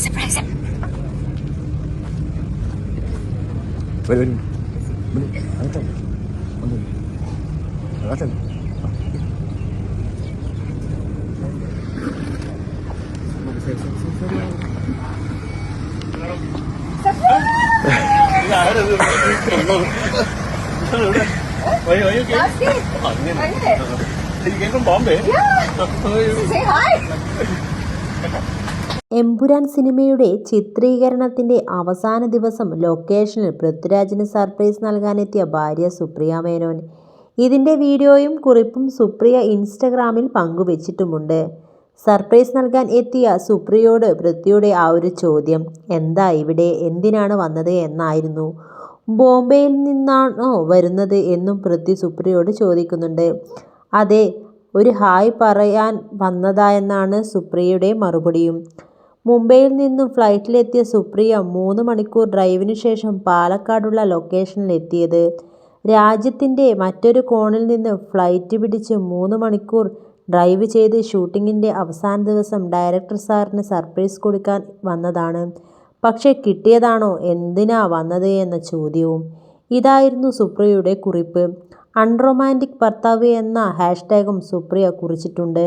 surprise Vậy Linh Linh Hắn trong Hắn Linh Hắn trong Vậy vậy chứ. Thì cái con bom vậy. Thôi. Xin hỏi. Empuraan സിനിമയുടെ ചിത്രീകരണത്തിന്റെ അവസാന ദിവസം ലൊക്കേഷനിൽ പൃഥ്വിരാജിന് surprise നൽകാനെത്തിയ ഭാര്യ സുപ്രിയ മേനോൻ. ഇതിന്റെ വീഡിയോയും കുറിപ്പും സുപ്രിയ ഇൻസ്റ്റഗ്രാമിൽ പങ്കുവച്ചിട്ടുമുണ്ട്. സർപ്രൈസ് നൽകാൻ എത്തിയ സുപ്രിയോട് പൃഥ്വിയുടെ ആ ഒരു ചോദ്യം എന്താ ഇവിടെ? എന്തിനാണ് വന്നത്? എന്നായിരുന്നു. ബോംബെയിൽ നിന്നാണോ വരുന്നത് എന്നും പൃഥ്വി സുപ്രിയോട് ചോദിക്കുന്നുണ്ട്. അതെ ഒരു ഹായ് പറയാൻ വന്നതായെന്നാണ് സുപ്രിയയുടെ മറുപടിയും. മുംബൈയിൽ നിന്നും ഫ്ലൈറ്റിലെത്തിയ സുപ്രിയ മൂന്ന് മണിക്കൂർ ഡ്രൈവിനു ശേഷം പാലക്കാടുള്ള ലൊക്കേഷനിലെത്തിയത്. രാജ്യത്തിന്റെ മറ്റൊരു കോണിൽ നിന്ന് ഫ്ലൈറ്റ് പിടിച്ച് മൂന്ന് മണിക്കൂർ ഡ്രൈവ് ചെയ്ത് ഷൂട്ടിങ്ങിന്റെ അവസാന ദിവസം ഡയറക്ടർ സാറിന് സർപ്രൈസ് കൊടുക്കാൻ വന്നതാണ്. പക്ഷേ കിട്ടിയതാണോ? എന്തിനാ വന്നത് എന്ന ചോദ്യവും. ഇതായിരുന്നു സുപ്രിയയുടെ കുറിപ്പ്. അൺറൊമാന്റിക് ഭർത്താവ് എന്ന ഹാഷ്ടാഗും സുപ്രിയ കുറിച്ചിട്ടുണ്ട്.